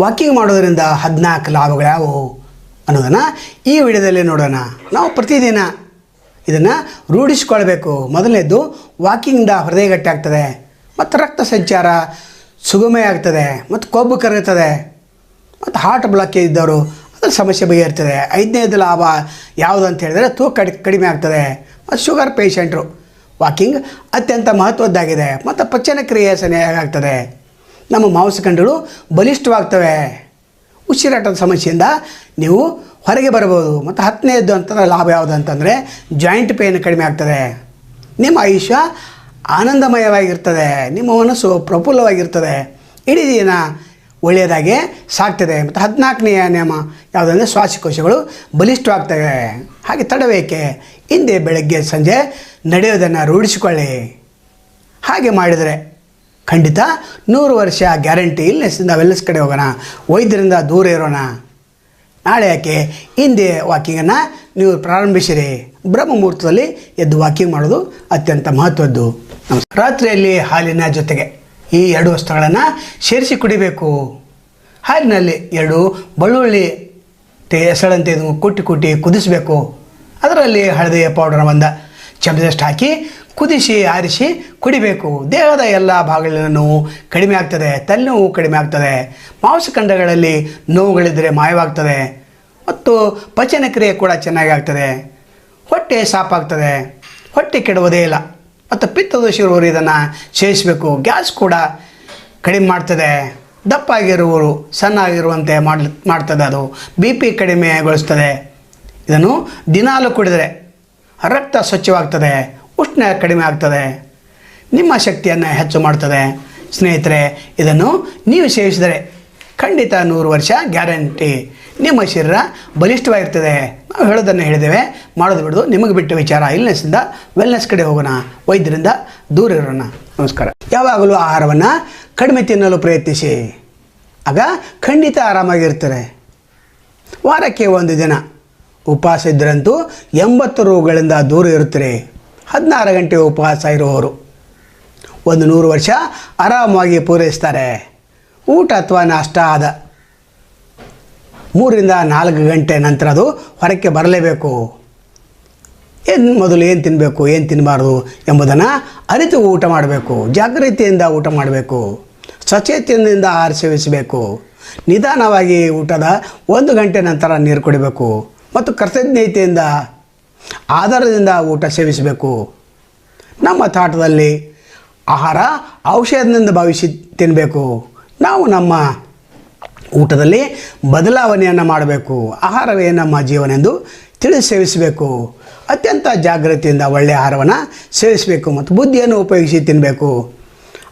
Walking ಮಾಡೋದರಿಂದ ಹದಿನಾಲ್ಕು ಲಾಭಗಳ್ಯಾವು ಅನ್ನೋದನ್ನು ಈ ವಿಡಿಯೋದಲ್ಲಿ ನೋಡೋಣ. ನಾವು ಪ್ರತಿದಿನ ಇದನ್ನು ರೂಢಿಸ್ಕೊಳ್ಬೇಕು. ಮೊದಲನೇದು ವಾಕಿಂಗಿಂದ ಹೃದಯ ಗಟ್ಟಿ ಆಗ್ತದೆ ಮತ್ತು ರಕ್ತ ಸಂಚಾರ ಸುಗಮ ಆಗ್ತದೆ ಮತ್ತು ಕೊಬ್ಬು ಕರಗುತ್ತದೆ ಮತ್ತು ಹಾರ್ಟ್ ಬ್ಲಾಕೇಜ್ ಇದ್ದವರು ಅದರ ಸಮಸ್ಯೆ ಬಗೆಹರ್ತದೆ. ಐದನೇದು ಲಾಭ ಯಾವುದು ಅಂತ ಹೇಳಿದರೆ ತೂಕ ಕಡಿ, ಕಡಿಮೆ ಆಗ್ತದೆ. ಮತ್ತು ಶುಗರ್ ಪೇಷಂಟ್ರು ವಾಕಿಂಗ್ ಅತ್ಯಂತ ಮಹತ್ವದ್ದಾಗಿದೆ. ಮತ್ತು ಪಚನ ಕ್ರಿಯೆ ಸರಿಯಾಗ್ತದೆ ನಮ್ಮ ಮಾಂಸಖಂಡಗಳು ಬಲಿಷ್ಠವಾಗ್ತವೆ. ಉಸಿರಾಟದ ಸಮಸ್ಯೆಯಿಂದ ನೀವು ಹೊರಗೆ ಬರ್ಬೋದು ಮತ್ತು ಹತ್ತನೇದ್ದು ಅಂತಂದ್ರೆ ಲಾಭ ಯಾವುದು ಅಂತಂದರೆ ಜಾಯಿಂಟ್ ಪೇನ್ ಕಡಿಮೆ ಆಗ್ತದೆ. ನಿಮ್ಮ ಆಯುಷ್ಯ ಆನಂದಮಯವಾಗಿರ್ತದೆ. ನಿಮ್ಮ ಮನಸ್ಸು ಪ್ರಫುಲ್ಲವಾಗಿರ್ತದೆ. ಇಡೀ ದಿನ ಒಳ್ಳೆಯದಾಗಿ ಸಾಗ್ತದೆ. ಮತ್ತು ಹದಿನಾಲ್ಕನೆಯ ನಿಯಮ ಯಾವುದಂದರೆ ಶ್ವಾಸಕೋಶಗಳು ಬಲಿಷ್ಠವಾಗ್ತವೆ. ಹಾಗೆ ತಡಬೇಕೆ ಹಿಂದೆ ಬೆಳಗ್ಗೆ ಸಂಜೆ ನಡೆಯೋದನ್ನು ರೂಢಿಸಿಕೊಳ್ಳಿ. ಹಾಗೆ ಮಾಡಿದರೆ ಖಂಡಿತ ನೂರು ವರ್ಷ ಗ್ಯಾರಂಟಿ ಇಲ್ಲೆಸ್ಸಿಂದ ವೆಲ್ನೆಸ್ ಕಡೆ ಹೋಗೋಣ, ವೈದ್ಯರಿಂದ ದೂರ ಇರೋಣ. ನಾಳೆ ಯಾಕೆ? ಹಿಂದೆ ವಾಕಿಂಗನ್ನು ನೀವು ಪ್ರಾರಂಭಿಸಿರಿ. ಬ್ರಹ್ಮ ಮುಹೂರ್ತದಲ್ಲಿ ಎದ್ದು ವಾಕಿಂಗ್ ಮಾಡೋದು ಅತ್ಯಂತ ಮಹತ್ವದ್ದು. ರಾತ್ರಿಯಲ್ಲಿ ಹಾಲಿನ ಜೊತೆಗೆ ಈ ಎರಡು ವಸ್ತುಗಳನ್ನು ಸೇರಿಸಿ ಕುಡಿಬೇಕು. ಹಾಲಿನಲ್ಲಿ ಎರಡು ಬಳ್ಳುಳ್ಳಿ ಎಸಳಂತೆ ಇದು ಕುಟ್ಟಿ ಕುಟ್ಟಿ ಕುದಿಸಬೇಕು. ಅದರಲ್ಲಿ ಹಳದಿಯ ಪೌಡರ್ ಒಂದು ಚಮಚದಷ್ಟು ಹಾಕಿ ಕುದಿಸಿ, ಆರಿಸಿ ಕುಡಿಬೇಕು. ದೇಹದ ಎಲ್ಲ ಭಾಗಗಳಲ್ಲಿ ನೋವು ಕಡಿಮೆ ಆಗ್ತದೆ, ತಲೆನೋವು ಕಡಿಮೆ ಆಗ್ತದೆ. ಮಾಂಸಖಂಡಗಳಲ್ಲಿ ನೋವುಗಳಿದ್ದರೆ ಮಾಯವಾಗ್ತದೆ. ಮತ್ತು ಪಚನ ಕ್ರಿಯೆ ಕೂಡ ಚೆನ್ನಾಗಿ ಆಗ್ತದೆ. ಹೊಟ್ಟೆ ಸಾಪಾಗ್ತದೆ. ಹೊಟ್ಟೆ ಕೆಡುವುದೇ ಇಲ್ಲ. ಮತ್ತು ಪಿತ್ತದೋಷ ಇರುವವರು ಇದನ್ನು ಸೇವಿಸಬೇಕು. ಗ್ಯಾಸ್ ಕೂಡ ಕಡಿಮೆ ಮಾಡ್ತದೆ. ದಪ್ಪಾಗಿರುವವರು ಸಣ್ಣ ಆಗಿರುವಂತೆ ಮಾಡ್ಲಿ, ಮಾಡ್ತದೆ ಅದು. ಬಿ ಪಿ ಕಡಿಮೆಗೊಳಿಸ್ತದೆ. ಇದನ್ನು ದಿನಾಲು ಕುಡಿದರೆ ರಕ್ತ ಸ್ವಚ್ಛವಾಗ್ತದೆ, ಉಷ್ಣ ಕಡಿಮೆ ಆಗ್ತದೆ, ನಿಮ್ಮ ಶಕ್ತಿಯನ್ನು ಹೆಚ್ಚು ಮಾಡ್ತದೆ. ಸ್ನೇಹಿತರೆ, ಇದನ್ನು ನೀವು ಸೇವಿಸಿದರೆ ಖಂಡಿತ ನೂರು ವರ್ಷ ಗ್ಯಾರಂಟಿ. ನಿಮ್ಮ ಶರೀರ ಬಲಿಷ್ಠವಾಗಿರ್ತದೆ. ನಾವು ಹೇಳೋದನ್ನು ಹೇಳಿದ್ದೇವೆ, ಮಾಡೋದು ಬಿಡೋದು ನಿಮಗೆ ಬಿಟ್ಟ ವಿಚಾರ. ಇಲ್ನೆಸ್ಸಿಂದ ವೆಲ್ನೆಸ್ ಕಡೆ ಹೋಗೋಣ. ವೈದ್ಯರಿಂದ ದೂರ ಇರೋಣ. ನಮಸ್ಕಾರ. ಯಾವಾಗಲೂ ಆಹಾರವನ್ನು ಕಡಿಮೆ ತಿನ್ನಲು ಪ್ರಯತ್ನಿಸಿ. ಆಗ ಖಂಡಿತ ಆರಾಮಾಗಿರ್ತಾರೆ. ವಾರಕ್ಕೆ ಒಂದು ದಿನ. ಉಪವಾಸ ಇದ್ದರಂತೂ ಎಂಬತ್ತು ರೋಗಗಳಿಂದ ದೂರ ಇರುತ್ತೀರಿ. ಹದಿನಾರು ಗಂಟೆ ಉಪವಾಸ ಇರುವವರು. ಒಂದು ನೂರು ವರ್ಷ ಆರಾಮವಾಗಿ ಪೂರೈಸ್ತಾರೆ. ಊಟ ಅಥವಾ ನಾಷ್ಟ ಆದ ಮೂರರಿಂದ ನಾಲ್ಕು ಗಂಟೆ ನಂತರ ಅದು ಹೊರಕ್ಕೆ ಬರಲೇಬೇಕು. ಏನು ಮೊದಲು ಏನು ತಿನ್ನಬೇಕು ಏನು ತಿನ್ನಬಾರ್ದು ಎಂಬುದನ್ನು ಅರಿತು ಊಟ ಮಾಡಬೇಕು. ಜಾಗೃತಿಯಿಂದ ಊಟ ಮಾಡಬೇಕು. ಸಚೇತನದಿಂದ ಆಹಾರ ಸೇವಿಸಬೇಕು. ನಿಧಾನವಾಗಿ ಊಟದ ಒಂದು ಗಂಟೆ ನಂತರ ನೀರು ಕುಡಿಬೇಕು. ಮತ್ತು ಕೃತಜ್ಞತೆಯಿಂದ ಆಧಾರದಿಂದ ಊಟ ಸೇವಿಸಬೇಕು. ನಮ್ಮ ತಾಟದಲ್ಲಿ ಆಹಾರ ಔಷಧದಿಂದ ಭಾವಿಸಿ ತಿನ್ನಬೇಕು ನಾವು ನಮ್ಮ ಊಟದಲ್ಲಿ ಬದಲಾವಣೆಯನ್ನು ಮಾಡಬೇಕು. ಆಹಾರವೇ ನಮ್ಮ ಜೀವನ ಎಂದು ತಿಳಿದು ಸೇವಿಸಬೇಕು. ಅತ್ಯಂತ ಜಾಗೃತಿಯಿಂದ ಒಳ್ಳೆಯ ಆಹಾರವನ್ನು ಸೇವಿಸಬೇಕು ಮತ್ತು ಬುದ್ಧಿಯನ್ನು ಉಪಯೋಗಿಸಿ ತಿನ್ನಬೇಕು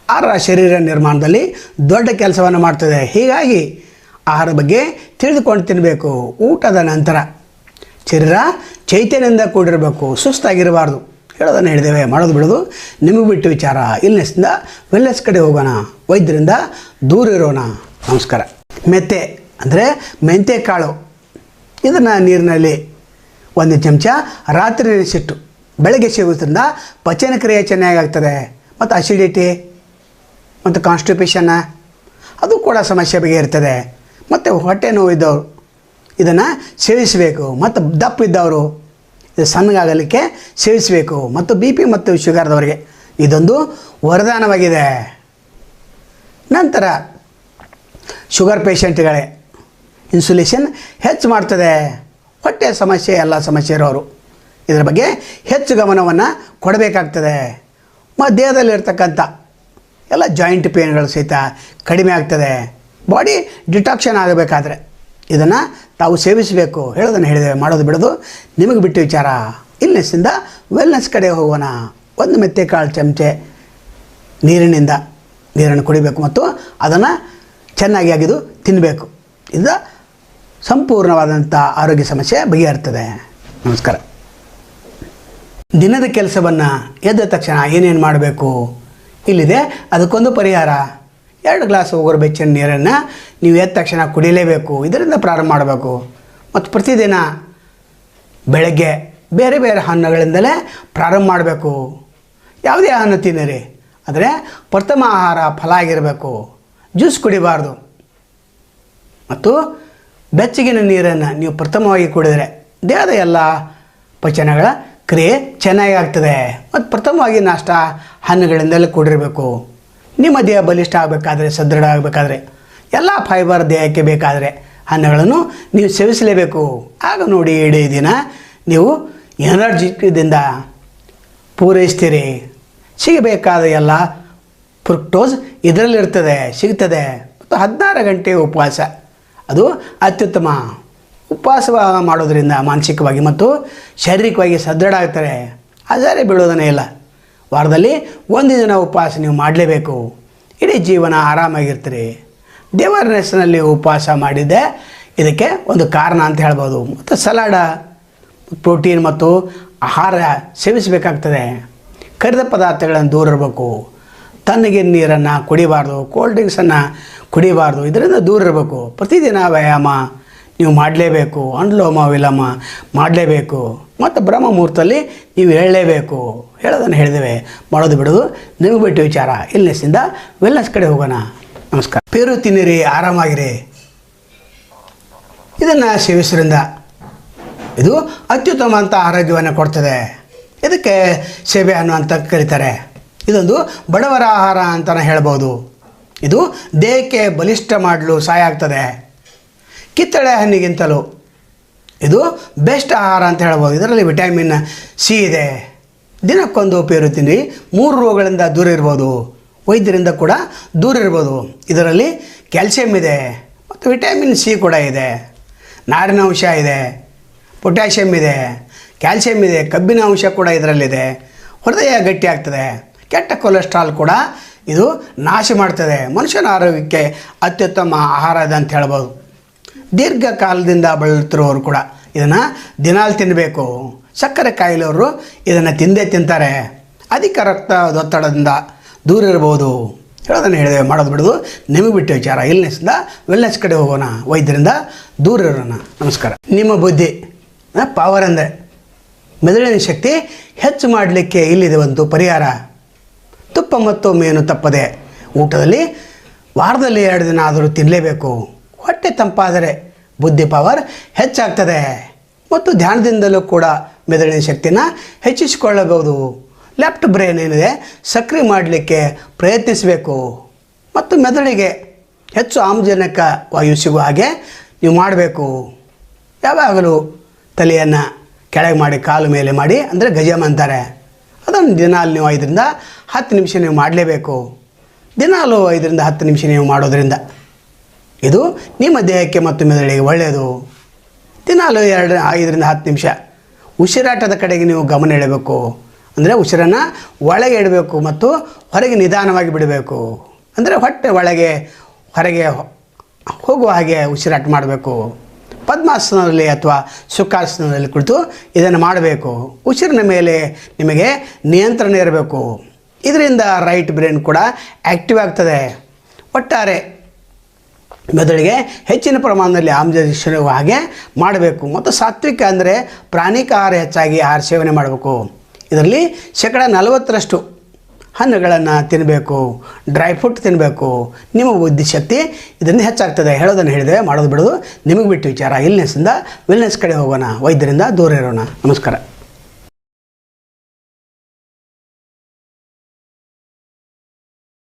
ಆಹಾರ ಶರೀರ ನಿರ್ಮಾಣದಲ್ಲಿ ದೊಡ್ಡ ಕೆಲಸವನ್ನು ಮಾಡ್ತದೆ. ಹೀಗಾಗಿ ಆಹಾರ ಬಗ್ಗೆ ತಿಳಿದುಕೊಂಡು ತಿನ್ನಬೇಕು ಊಟದ ನಂತರ ಶರೀರ ಚೈತನ್ಯದಿಂದ ಕೂಡಿರಬೇಕು, ಸುಸ್ತಾಗಿರಬಾರ್ದು. ಹೇಳೋದನ್ನು ಹೇಳಿದ್ದೇವೆ, ಮಾಡೋದು ಬಿಡೋದು. ನಿಮಗೆ ಬಿಟ್ಟು ವಿಚಾರ. ಇಲ್ನೆಸ್ನಿಂದ ವೆಲ್ನೆಸ್ ಕಡೆ ಹೋಗೋಣ. ವೈದ್ಯರಿಂದ ದೂರ ಇರೋಣ. ನಮಸ್ಕಾರ. ಮೆತ್ತೆ ಅಂದರೆ ಮೆಂತೆ ಕಾಳು. ಇದನ್ನು ನೀರಿನಲ್ಲಿ ಒಂದು ಚಮಚ, ರಾತ್ರಿ ನೆನೆಸಿಟ್ಟು ಬೆಳಗ್ಗೆ ಸೇವಿಸೋದ್ರಿಂದ ಪಚನ ಕ್ರಿಯೆ ಚೆನ್ನಾಗಿ ಆಗ್ತದೆ ಮತ್ತು ಅಸಿಡಿಟಿ ಮತ್ತು ಕಾನ್ಸ್ಟಿಪೇಷನ್ನ ಅದು ಕೂಡ ಸಮಸ್ಯೆ ಬಗೆಯಿರ್ತದೆ ಮತ್ತು ಹೊಟ್ಟೆ ನೋವು ಇದ್ದವರು ಇದನ್ನು ಸೇವಿಸಬೇಕು. ಮತ್ತು ದಪ್ಪ ಇದ್ದವರು ಇದು ಸಣ್ಣಗಾಗಲಿಕ್ಕೆ ಸೇವಿಸಬೇಕು. ಮತ್ತು ಬಿ ಪಿ ಮತ್ತು ಶುಗರ್ದವರಿಗೆ ಇದೊಂದು ವರದಾನವಾಗಿದೆ. ನಂತರ ಶುಗರ್ ಪೇಷಂಟ್ಗಳೇ, ಇನ್ಸುಲೇಷನ್ ಹೆಚ್ಚು ಮಾಡ್ತದೆ. ಹೊಟ್ಟೆ ಸಮಸ್ಯೆ, ಎಲ್ಲ ಸಮಸ್ಯೆ ಇರೋರು. ಇದರ ಬಗ್ಗೆ ಹೆಚ್ಚು ಗಮನವನ್ನು ಕೊಡಬೇಕಾಗ್ತದೆ. ಮತ್ತು ದೇಹದಲ್ಲಿರ್ತಕ್ಕಂಥ ಎಲ್ಲ ಜಾಯಿಂಟ್ ಪೇನ್ಗಳು ಸಹಿತ ಕಡಿಮೆ ಆಗ್ತದೆ. ಬಾಡಿ ಡಿಟಾಕ್ಷನ್ ಆಗಬೇಕಾದ್ರೆ. ಇದನ್ನು ತಾವು ಸೇವಿಸಬೇಕು ಹೇಳೋದನ್ನು ಹೇಳಿದೆ, ಮಾಡೋದು ಬಿಡೋದು. ನಿಮಗೆ ಬಿಟ್ಟು ವಿಚಾರ ಇಲ್ನೆಸ್ಸಿಂದ ವೆಲ್ನೆಸ್ ಕಡೆ ಹೋಗೋಣ. ಒಂದು ಮೆತ್ತೆ ಕಾಳು ಚಮಚೆ ನೀರಿನಿಂದ ನೀರನ್ನು ಕುಡಿಬೇಕು ಮತ್ತು ಅದನ್ನು ಚೆನ್ನಾಗಿ ಅಗಿದು ತಿನ್ನಬೇಕು ಇದು ಸಂಪೂರ್ಣವಾದಂಥ ಆರೋಗ್ಯ ಸಮಸ್ಯೆ ಬಗೆಹರ್ತದೆ. ನಮಸ್ಕಾರ. ದಿನದ ಕೆಲಸವನ್ನು ಎದ್ದ ತಕ್ಷಣ ಏನೇನು ಮಾಡಬೇಕು? ಇಲ್ಲಿದೆ. ಅದಕ್ಕೊಂದು ಪರಿಹಾರ. ಎರಡು ಗ್ಲಾಸ್ ಉಗುರು ಬೆಚ್ಚಿನ ನೀರನ್ನು ನೀವು ಎದ್ದ ತಕ್ಷಣ ಕುಡಿಯಲೇಬೇಕು ಇದರಿಂದ ಪ್ರಾರಂಭ ಮಾಡಬೇಕು. ಮತ್ತು ಪ್ರತಿದಿನ ಬೆಳಗ್ಗೆ ಬೇರೆ ಬೇರೆ ಹಣ್ಣುಗಳಿಂದಲೇ ಪ್ರಾರಂಭ ಮಾಡಬೇಕು. ಯಾವುದೇ ಹಣ್ಣು ತಿನ್ನಿರಿ. ಆದರೆ ಪ್ರಥಮ ಆಹಾರ ಫಲ ಆಗಿರಬೇಕು. ಜ್ಯೂಸ್ ಕುಡಿಬಾರ್ದು. ಮತ್ತು ಬೆಚ್ಚಗಿನ ನೀರನ್ನು ನೀವು ಪ್ರಥಮವಾಗಿ ಕುಡಿದರೆ ದೇಹದ ಎಲ್ಲ ಪಚನಗಳ ಕ್ರಿಯೆ ಚೆನ್ನಾಗಿ ಆಗ್ತದೆ. ಮತ್ತು ಪ್ರಥಮವಾಗಿ ನಾಷ್ಟ ಹಣ್ಣುಗಳಿಂದಲೇ ಕೂಡಿರಬೇಕು. ನಿಮ್ಮ ದೇಹ ಬಲಿಷ್ಠ ಆಗಬೇಕಾದ್ರೆ, ಸದೃಢ ಆಗಬೇಕಾದ್ರೆ, ಎಲ್ಲ ಫೈಬರ್ ದೇಹಕ್ಕೆ ಬೇಕಾದರೆ ಹಣ್ಣುಗಳನ್ನು ನೀವು ಸೇವಿಸಲೇಬೇಕು. ಆಗ ನೋಡಿ ಇಡೀ ದಿನ ನೀವು ಎನರ್ಜಿದಿಂದ ಪೂರೈಸ್ತೀರಿ. ಸಿಗಬೇಕಾದ ಎಲ್ಲ ಫ್ರುಕ್ಟೋಸ್ ಇದರಲ್ಲಿರ್ತದೆ, ಸಿಗ್ತದೆ. ಮತ್ತು ಹದಿನಾರು ಗಂಟೆ ಉಪವಾಸ. ಅದು ಅತ್ಯುತ್ತಮ ಉಪವಾಸ ಮಾಡೋದರಿಂದ ಮಾನಸಿಕವಾಗಿ ಮತ್ತು ಶಾರೀರಿಕವಾಗಿ ಸದೃಢ ಆಗ್ತಾರೆ. ಆದರೆ ಬೀಳೋದನ್ನೇ ಇಲ್ಲ. ವಾರದಲ್ಲಿ ಒಂದು ದಿನ ಉಪವಾಸ ನೀವು ಮಾಡಲೇಬೇಕು. ಇಡೀ ಜೀವನ ಆರಾಮಾಗಿರ್ತೀರಿ. ದೇವರ ಹೆಸರಿನಲ್ಲಿ ಉಪವಾಸ ಮಾಡಿದ್ದೆ. ಇದಕ್ಕೆ ಒಂದು ಕಾರಣ ಅಂತ ಹೇಳ್ಬೋದು. ಮತ್ತು ಸಲಾಡ, ಪ್ರೋಟೀನ್ ಮತ್ತು ಆಹಾರ ಸೇವಿಸಬೇಕಾಗ್ತದೆ. ಕರಿದ ಪದಾರ್ಥಗಳನ್ನು ದೂರ ಇರಬೇಕು. ತಣ್ಣಗೆ ನೀರನ್ನು ಕುಡಿಬಾರ್ದು ಕೋಲ್ಡ್ ಡ್ರಿಂಕ್ಸನ್ನು ಕುಡಿಬಾರ್ದು, ಇದರಿಂದ ದೂರ ಇರಬೇಕು. ಪ್ರತಿದಿನ ವ್ಯಾಯಾಮ ನೀವು ಮಾಡಲೇಬೇಕು. ಅನುಲೋಮ ವಿಲೋಮ ಮಾಡಲೇಬೇಕು. ಮತ್ತು ಬ್ರಹ್ಮ ಮುಹೂರ್ತದಲ್ಲಿ ನೀವು ಹೇಳಲೇಬೇಕು. ಹೇಳೋದನ್ನು ಹೇಳಿದ್ದೇವೆ. ಮಾಡೋದು ಬಿಡೋದು. ನಿಮಗೆ ಬಿಟ್ಟು ವಿಚಾರ. ಇಲ್ನೆಸ್ಸಿಂದ ವೆಲ್ನೆಸ್ ಕಡೆ ಹೋಗೋಣ. ನಮಸ್ಕಾರ. ಪೇರು ತಿನ್ನಿರಿ, ಆರಾಮಾಗಿರಿ. ಇದನ್ನು ಸೇವಿಸೋದ್ರಿಂದ ಇದು ಅತ್ಯುತ್ತಮ ಅಂತ ಆರೋಗ್ಯವನ್ನು ಕೊಡ್ತದೆ. ಇದಕ್ಕೆ ಸೇವೆ ಹಣ್ಣು ಅಂತ ಕರೀತಾರೆ. ಇದೊಂದು ಬಡವರ ಆಹಾರ ಅಂತಲೇ ಹೇಳ್ಬೋದು. ಇದು ದೇಹಕ್ಕೆ ಬಲಿಷ್ಠ ಮಾಡಲು ಸಹಾಯ ಆಗ್ತದೆ. ಕಿತ್ತಳೆ ಹಣ್ಣಿಗಿಂತಲೂ ಇದು ಬೆಸ್ಟ್ ಆಹಾರ ಅಂತ ಹೇಳ್ಬೋದು. ಇದರಲ್ಲಿ ವಿಟಮಿನ್ ಸಿ ಇದೆ. ದಿನಕ್ಕೊಂದು ಪೇರು ತಿನ್ನಿ ಮೂರು ರೋಗಗಳಿಂದ ದೂರ ಇರ್ಬೋದು. ವೈದ್ಯರಿಂದ ಕೂಡ ದೂರ ಇರ್ಬೋದು. ಇದರಲ್ಲಿ ಕ್ಯಾಲ್ಸಿಯಂ ಇದೆ ಮತ್ತು ವಿಟಮಿನ್ ಸಿ ಕೂಡ ಇದೆ. ನಾರಿನ ಅಂಶ ಇದೆ. ಪೊಟ್ಯಾಷಿಯಮ್ ಇದೆ. ಕ್ಯಾಲ್ಸಿಯಂ ಇದೆ. ಕಬ್ಬಿನ ಅಂಶ ಕೂಡ ಇದರಲ್ಲಿದೆ. ಹೃದಯ ಗಟ್ಟಿ ಆಗ್ತದೆ. ಕೆಟ್ಟ ಕೊಲೆಸ್ಟ್ರಾಲ್ ಕೂಡ ಇದು ನಾಶ ಮಾಡ್ತದೆ. ಮನುಷ್ಯನ ಆರೋಗ್ಯಕ್ಕೆ ಅತ್ಯುತ್ತಮ ಆಹಾರ ಇದೆ ಅಂತ ಹೇಳ್ಬೋದು. ದೀರ್ಘಕಾಲದಿಂದ ಬಳಲುತ್ತಿರುವವರು ಕೂಡ ಇದನ್ನು ದಿನಾಲು ತಿನ್ನಬೇಕು ಸಕ್ಕರೆ ಕಾಯಿಲೆಯವರು ಇದನ್ನು ತಿಂದೇ ತಿಂತಾರೆ. ಅಧಿಕ ರಕ್ತದೊತ್ತಡದಿಂದ ದೂರ ಇರಬಹುದು. ಹೇಳೋದನ್ನು ಹೇಳಿದೆ, ಮಾಡೋದು ಬಿಡೋದು. ನಿಮಗೆ ಬಿಟ್ಟು ವಿಚಾರ. ಇಲ್ನೆಸ್ಸಿಂದ ವೆಲ್ನೆಸ್ ಕಡೆ ಹೋಗೋಣ. ವೈದ್ಯರಿಂದ ದೂರ ಇರೋಣ. ನಮಸ್ಕಾರ. ನಿಮ್ಮ ಬುದ್ಧಿ ಪವರ್ ಅಂದರೆ ಮೆದುಳಿನ ಶಕ್ತಿ ಹೆಚ್ಚು ಮಾಡಲಿಕ್ಕೆ ಇಲ್ಲಿದೆ ಒಂದು ಪರಿಹಾರ. ತುಪ್ಪ ಮತ್ತು ಮೀನು ತಪ್ಪದೆ ಊಟದಲ್ಲಿ ವಾರದಲ್ಲಿ ಎರಡು ದಿನ ಆದರೂ ತಿನ್ನಲೇಬೇಕು ಹೊಟ್ಟೆ ತಂಪಾದರೆ ಬುದ್ಧಿ ಪವರ್ ಹೆಚ್ಚಾಗ್ತದೆ. ಮತ್ತು ಧ್ಯಾನದಿಂದಲೂ ಕೂಡ ಮೆದುಳಿನ ಶಕ್ತಿನ ಹೆಚ್ಚಿಸಿಕೊಳ್ಳಬಹುದು. ಲೆಫ್ಟ್ ಬ್ರೈನ್ ಏನಿದೆ, ಸಕ್ರಿಯ ಮಾಡಲಿಕ್ಕೆ ಪ್ರಯತ್ನಿಸಬೇಕು. ಮತ್ತು ಮೆದುಳಿಗೆ ಹೆಚ್ಚು ಆಮ್ಲಜನಕ ವಾಯು ಸಿಗುವ ಹಾಗೆ ನೀವು ಮಾಡಬೇಕು. ಯಾವಾಗಲೂ ತಲೆಯನ್ನು ಕೆಳಗೆ ಮಾಡಿ, ಕಾಲು ಮೇಲೆ ಮಾಡಿ, ಅಂದರೆ ಗಜಮ್ ಅಂತಾರೆ. ಅದನ್ನು ದಿನಾಲು ನೀವು ಐದರಿಂದ ಹತ್ತು ನಿಮಿಷ ನೀವು ಮಾಡಲೇಬೇಕು. ದಿನಾಲು ಐದರಿಂದ ಹತ್ತು ನಿಮಿಷ ನೀವು ಮಾಡೋದರಿಂದ ಇದು ನಿಮ್ಮ ದೇಹಕ್ಕೆ ಮತ್ತು ಮೆದುಳಿಗೆ ಒಳ್ಳೆಯದು. ದಿನಾಲು ಎರಡು, ಐದರಿಂದ ಹತ್ತು ನಿಮಿಷ. ಉಸಿರಾಟದ ಕಡೆಗೆ ನೀವು ಗಮನ ಇಡಬೇಕು. ಅಂದರೆ ಉಸಿರನ್ನು ಒಳಗೆ ಇಡಬೇಕು ಮತ್ತು ಹೊರಗೆ ನಿಧಾನವಾಗಿ ಬಿಡಬೇಕು. ಅಂದರೆ ಹೊಟ್ಟೆ ಒಳಗೆ, ಹೊರಗೆ ಹೋಗುವ ಹಾಗೆ ಉಸಿರಾಟ ಮಾಡಬೇಕು. ಪದ್ಮಾಸನದಲ್ಲಿ ಅಥವಾ ಸುಖಾಸನದಲ್ಲಿ ಕುಳಿತು ಇದನ್ನು ಮಾಡಬೇಕು. ಉಸಿರಿನ ಮೇಲೆ ನಿಮಗೆ ನಿಯಂತ್ರಣ ಇರಬೇಕು. ಇದರಿಂದ ರೈಟ್ ಬ್ರೈನ್ ಕೂಡ ಆ್ಯಕ್ಟಿವ್ ಆಗ್ತದೆ. ಒಟ್ಟಾರೆ ಮೆದುಳಿಗೆ ಹೆಚ್ಚಿನ ಪ್ರಮಾಣದಲ್ಲಿ ಆಮ್ಲಜನಕ ಹಾಗೆ ಮಾಡಬೇಕು. ಮತ್ತು ಸಾತ್ವಿಕ ಅಂದರೆ ಪ್ರಾಣಿಕ ಆಹಾರ ಹೆಚ್ಚಾಗಿ ಆಹಾರ ಸೇವನೆ ಮಾಡಬೇಕು. ಇದರಲ್ಲಿ ಶೇಕಡ ನಲವತ್ತರಷ್ಟು ಹಣ್ಣುಗಳನ್ನು ತಿನ್ನಬೇಕು ಡ್ರೈ ಫ್ರೂಟ್ ತಿನ್ನಬೇಕು ನಿಮ್ಮ ಬುದ್ಧಿಶಕ್ತಿ ಇದರಿಂದ ಹೆಚ್ಚಾಗ್ತದೆ. ಹೇಳೋದನ್ನು ಹೇಳಿದೆ ಮಾಡೋದು ಬಿಡೋದು ನಿಮಗೆ ಬಿಟ್ಟು ವಿಚಾರ. ಇಲ್ನೆಸ್ಸಿಂದ ವಿಲ್ನೆಸ್ ಕಡೆ ಹೋಗೋಣ. ವೈದ್ಯರಿಂದ ದೂರ ಇರೋಣ. ನಮಸ್ಕಾರ.